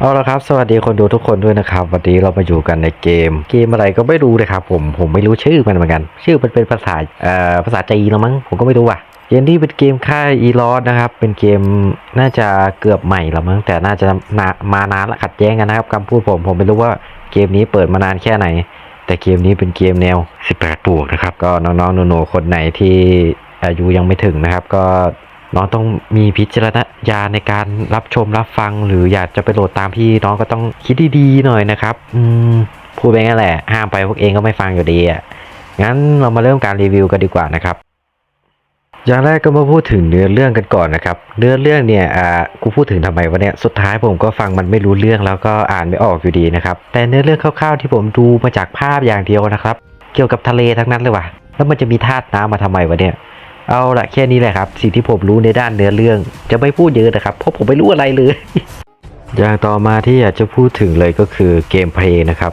เอาละครับสวัสดีคนดูทุกคนด้วยนะครับ วันนี้เรามาอยู่กันในเกม เกมอะไรก็ไม่รู้เลยครับผมผมไม่รู้ชื่อมันเหมือนกัน ชื่อมันเป็นภาษาเอ่อภาษาจีนแล้วมั้งผมก็ไม่รู้อะเกมนี้เป็นเกมค่ายอีลอสนะครับ เป็นเกมน่าจะเกือบใหม่แล้วมั้งแต่น่าจะนามานานละขัดแย้งกันนะครับคำพูดผมผมไม่รู้ว่าเกมนี้เปิดมานานแค่ไหน แต่เกมนี้เป็นเกมแนว 18บวกนะครับ ก็น้องๆหนูๆคนไหนที่อายุยังไม่ถึงนะครับ ก็ น้องต้องมีพิจารณญาในการรับชมรับฟัง หรืออยากจะไปโหลดตามพี่น้องก็ต้องคิดดีๆหน่อยนะครับ อืมพูดไปงั้นแหละ ห้ามไปพวกเองก็ไม่ฟังอยู่ดีอะงั้นเรามาเริ่มการรีวิวกันดีกว่านะครับ อย่างแรกก็มาพูดถึงเนื้อเรื่องกันก่อนนะครับ เนื้อเรื่องเนี่ยอ่ากูพูดถึงทำไมวะเนี่ยสุดท้ายผมก็ฟังมันไม่รู้เรื่องแล้วก็อ่านไม่ออกอยู่ดีนะครับ แต่เนื้อเรื่องคร่าวๆที่ผมดูมาจากภาพอย่างเดียวนะครับ เกี่ยวกับทะเลทั้งนั้นเลยว่ะแล้วมันจะมีธาตุน้ำมาทำไมวะเนี่ย เอาละแค่นี้แหละครับ สิ่งที่ผมรู้ในด้านเนื้อเรื่อง จะไม่พูดเยอะนะครับ เพราะผมไม่รู้อะไรเลย อย่างต่อมาที่อยากจะพูดถึงเลยก็คือเกมเพลย์นะครับ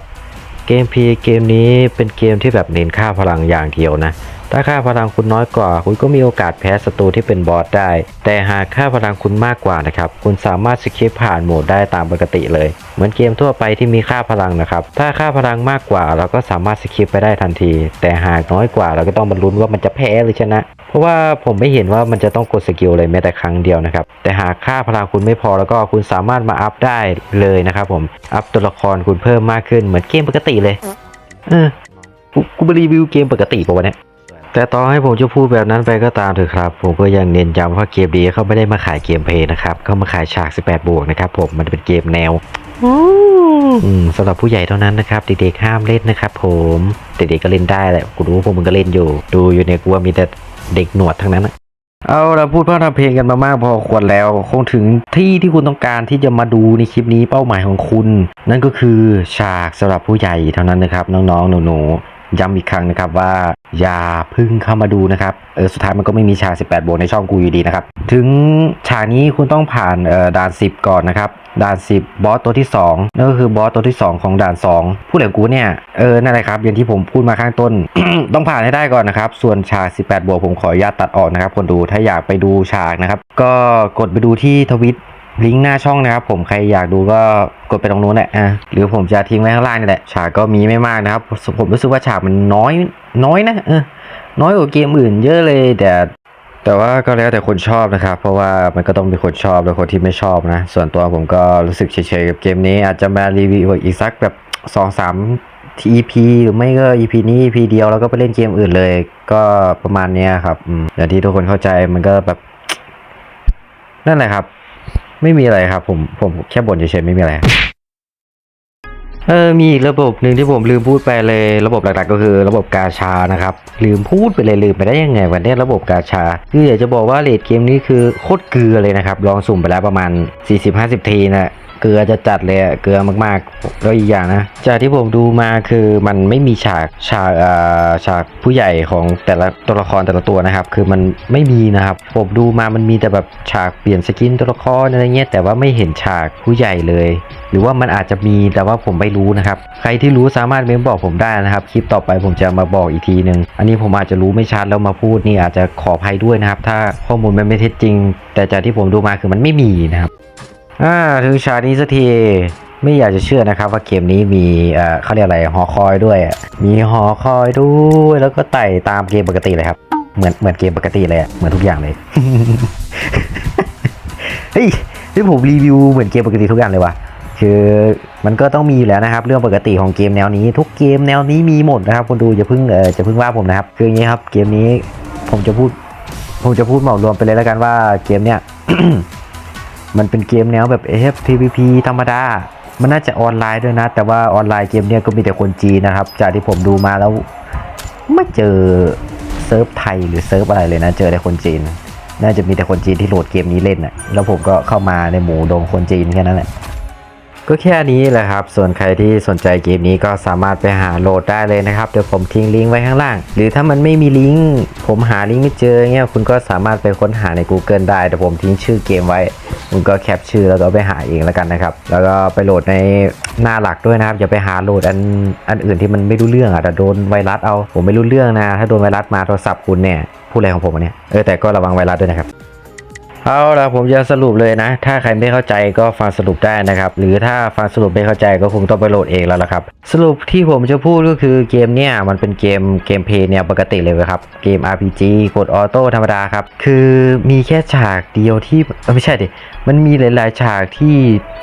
เกมเพลย์เกมนี้เป็นเกมที่แบบเน้นค่าพลังอย่างเดียวนะ ถ้าค่าพลังคุณน้อยกว่า คุณก็มีโอกาสแพ้ศัตรูที่เป็นบอสได้ แต่หากค่าพลังคุณมากกว่านะครับ คุณสามารถสคิปผ่านโหมดได้ตามปกติเลย เหมือนเกมทั่วไปที่มีค่าพลังนะครับ ถ้าค่าพลังมากกว่า เราก็สามารถสคิปไปได้ทันที แต่หากน้อยกว่าเราก็ต้องบรรลุนว่ามันจะแพ้หรือชนะ เพราะว่าผมไม่เห็นว่ามันจะต้องกดสกิลเลยแม้แต่ครั้งเดียวนะครับ แต่หากค่าพลังคุณไม่พอแล้วก็คุณสามารถมาอัพได้เลยนะครับผม อัพตัวละครคุณเพิ่มมากขึ้นเหมือนเกมปกติเลย เออ กูกูไปรีวิวเกมปกติปะวะเนี่ย แต่ต่อให้ผมจะพูดแบบนั้นไปก็ตามเถอะครับ ผมก็ยังเน้นย้ำว่าเกมดีเขาไม่ได้มาขายเกมเพลย์นะครับเขามาขายฉาก 18 บวกนะครับผมมันเป็นเกมแนวอืมสำหรับผู้ใหญ่เท่านั้นนะครับเด็กๆห้ามเล่นนะครับ ผมเด็กๆก็เล่นได้แหละกูรู้พวกมึงก็เล่นอยู่ ดูอยู่เนี่ยกูว่ามีแต่เด็กหนวดทั้งนั้นอะเอาละพูดเพื่อทำเพลงกันมามากพอควรแล้ว คงถึงที่ที่คุณต้องการที่จะมาดูในคลิปนี้เป้าหมายของคุณ นั่นก็คือฉากสำหรับผู้ใหญ่เท่านั้นนะครับน้องๆหนูๆ ย้ำอีกครั้งนะครับว่าอย่าพึ่งเข้ามาดูนะครับเออสุดท้ายมันก็ไม่มีฉาก 18บวกในช่องกูอยู่ดีนะครับ ถึงฉากนี้คุณต้องผ่านเอ่อด่าน 10 ก่อนนะครับด่าน 10 บอสตัวที่2นั่นก็คือบอสตัวที่ 2 ของด่าน 2 ผู้เหลือกูเนี่ย เออ นั่นแหละครับ อย่างที่ผมพูดมาข้างต้น ต้องผ่านให้ได้ก่อนนะครับ ส่วนฉาก 18 บวกผมขออนุญาตตัดออกนะครับ คนดูถ้าอยากไปดูฉากนะครับ ก็กดไปดูที่ทวิต ลิงก์หน้าช่องนะครับผมใครอยากดูก็กดไปตรงนู้นแหละอะหรือผมจะทิ้งไว้ข้างล่างนี่แหละฉากก็มีไม่มากนะครับ ผมรู้สึกว่าฉากมันน้อยน้อยนะเออน้อยกว่าเกมอื่นเยอะเลยแต่แต่ว่าก็แล้วแต่คนชอบนะครับ เพราะว่ามันก็ต้องมีคนชอบและคนที่ไม่ชอบนะ ส่วนตัวผมก็รู้สึกเฉยๆกับเกมนี้ อาจจะมารีวิวอีกสักแบบ2อสาม EP หรือไม่ก็ EP นี้ EP เดียวแล้วก็ไปเล่นเกมอื่นเลย ก็ประมาณนี้ครับอย่างที่ทุกคนเข้าใจมันก็แบบ นั่นแหละครับ ไม่มีอะไรครับ ผมผมแค่บ่นเฉยๆไม่มีอะไรเออมีอีกระบบหนึ่งที่ผมลืมพูดไปเลย ระบบหลักๆ ก็คือระบบกาชานะครับลืมพูดไปเลยลืมไปได้ยังไงวันนี้ระบบกาชาคืออยากจะบอกว่าเลดเกมนี้คือโคตรเกลือเลยนะครับลองสุ่มไปแล้วประมาณ 40-50 ทีนะ กลือจะจัดเลยอเกลือมากๆ แล้วอีกอย่างนะ จากที่ผมดูมาคือมันไม่มีฉากฉากอ่อฉากผู้ใหญ่ของแต่ละตัวละครแต่ละตัวนะครับ คือมันไม่มีนะครับผมดูมามันมีแต่แบบฉากเปลี่ยนสกินตัวละครอะไรเงี้ยแต่ว่าไม่เห็นฉากผู้ใหญ่เลย หรือว่ามันอาจจะมีแต่ว่าผมไม่รู้นะครับ ใครที่รู้สามารถเมมบอกผมได้นะครับ คลิปต่อไปผมจะมาบอกอีกทีหนึ่งอันนี้ผมอาจจะรู้ไม่ชัดแล้วมาพูดนี่อาจจะขออภัยด้วยนะครับ ถ้าข้อมูลมันไม่เท็จจริง แต่จากที่ผมดูมาคือมันไม่มีนะครับ อ่าถึงฉากนี้สักทีไม่อยากจะเชื่อนะครับ ว่าเกมนี้มีเอ่อเขาเรียกอะไรหอคอยด้วย มีหอคอยด้วยแล้วก็ไต่ตามเกมปกติเลยครับ เหมือนเหมือนเกมปกติเลยเหมือนทุกอย่างเลยเฮ้ยที่ผมรีวิวเหมือนเกมปกติทุกอย่างเลยว่ะคือมันก็ต้องมีอยู่แล้วนะครับ เรื่องปกติของเกมแนวนี้ ทุกเกมแนวนี้มีหมดนะครับคนดูอย่าเพิ่งเออจะเพิ่งว่าผมนะครับ คืออย่างนี้ครับ เกมนี้ผมจะพูด ผมจะพูดเหมารวมไปเลยแล้วกันว่าเกมเนี้ย มันเป็นเกมแนวแบบ f PVP ธรรมดา มันน่าจะออนไลน์ด้วยนะ แต่ว่าออนไลน์เกมเนี้ยก็มีแต่คนจีนนะครับ จากที่ผมดูมาแล้ว ไม่เจอเซิร์ฟไทยหรือเซิร์ฟอะไรเลยนะ เจอแต่คนจีน น่าจะมีแต่คนจีนที่โหลดเกมนี้เล่นนะแล้วผมก็เข้ามาในหมู่ดงคนจีนแค่นั้นแหละ ก็แค่นี้แหละครับ ส่วนใครที่สนใจเกมนี้ก็สามารถไปหาโหลดได้เลยนะครับ เดี๋ยวผมทิ้งลิงก์ไว้ข้างล่าง หรือถ้ามันไม่มีลิงก์ผมหาลิงก์ไม่เจอเงี้ยคุณก็สามารถไปค้นหาใน Google ได้เดี๋ยวผมทิ้งชื่อเกมไว้ คุณก็แคปชื่อแล้วก็ไปหาเองแล้วกันนะครับ แล้วก็ไปโหลดในหน้าหลักด้วยนะครับอย่าไปหาโหลดอันอันอื่นที่มันไม่รู้เรื่องอะแต่โดนไวรัสเอาผมไม่รู้เรื่องนะ ถ้าโดนไวรัสมาโทรศัพท์คุณเนี่ยพูดอะไรของผมวะเนี่ยเออแต่ก็ระวังไวรัสด้วยนะครับ เอาละผมจะสรุปเลยนะ ถ้าใครไม่เข้าใจก็ฟังสรุปได้นะครับ หรือถ้าฟังสรุปไม่เข้าใจก็คงต้องไปโหลดเองแล้วล่ะครับ สรุปที่ผมจะพูดก็คือเกมเนี่ยมันเป็นเกมเกมเพลย์เนี่ยปกติเลยครับ เกม RPG กดออโต้ธรรมดาครับ คือมีแค่ฉากเดียวที่ไม่ใช่ดิมันมีหลาย ๆ ฉากที่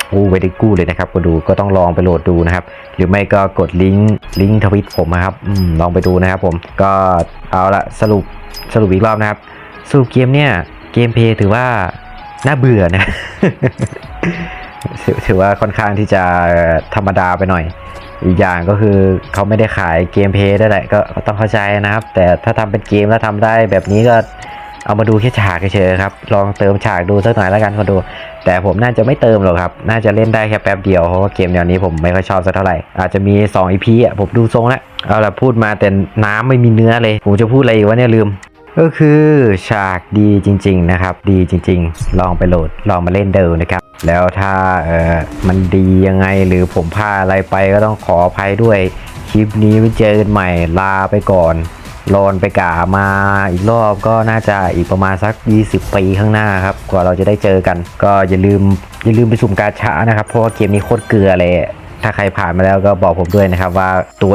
โอ้ไม่ได้กู้เลยนะครับก็ดูก็ต้องลองไปโหลดดูนะครับ หรือไม่ก็กดลิงก์ลิงก์ทวิตผมนะครับอลองไปดูนะครับผมก็เอาละสรุปสรุปอีกรอบนะครับสรุปเกมเนี่ย เกมเพย์ถือว่าน่าเบื่อนะ ถือว่าค่อนข้างที่จะธรรมดาไปหน่อย อีกอย่างก็คือเขาไม่ได้ขายเกมเพย์ได้แหละก็ต้องเข้าใจนะครับ แต่ถ้าทำเป็นเกมแล้วทำได้แบบนี้ก็เอามาดูแค่ฉากเฉยๆครับ ลองเติมฉากดูสักหน่อยแล้วกันคนดู แต่ผมน่าจะไม่เติมหรอกครับ น่าจะเล่นได้แค่แป๊บเดียวเพราะว่าเกมแนวนี้ผมไม่ค่อยชอบสักเท่าไหร่ อาจจะมี 2 EP อะผมดูทรงแล้ว เอาละพูดมาแต่น้ำไม่มีเนื้อเลย ผมจะพูดอะไรอีกวะเนี่ยลืม ก็คือฉากดีจริง ๆ นะครับ ดีจริง ๆ ลองไปโหลดลองมาเล่นเดิมนะครับ แล้วถ้าเออมันดียังไงหรือผมพลาดอะไรไปก็ต้องขออภัยด้วย คลิปนี้ไว้เจอกันใหม่ลาไปก่อนรอนไปกามาอีกรอบก็น่าจะอีกประมาณสัก 20 ปีข้างหน้าครับ กว่าเราจะได้เจอกัน ก็อย่าลืมอย่าลืมไปสุ่มกาชานะครับ เพราะว่าเกมนี้โคตรเกลือเลย ถ้าใครผ่านมาแล้วก็บอกผมด้วยนะครับว่าตัว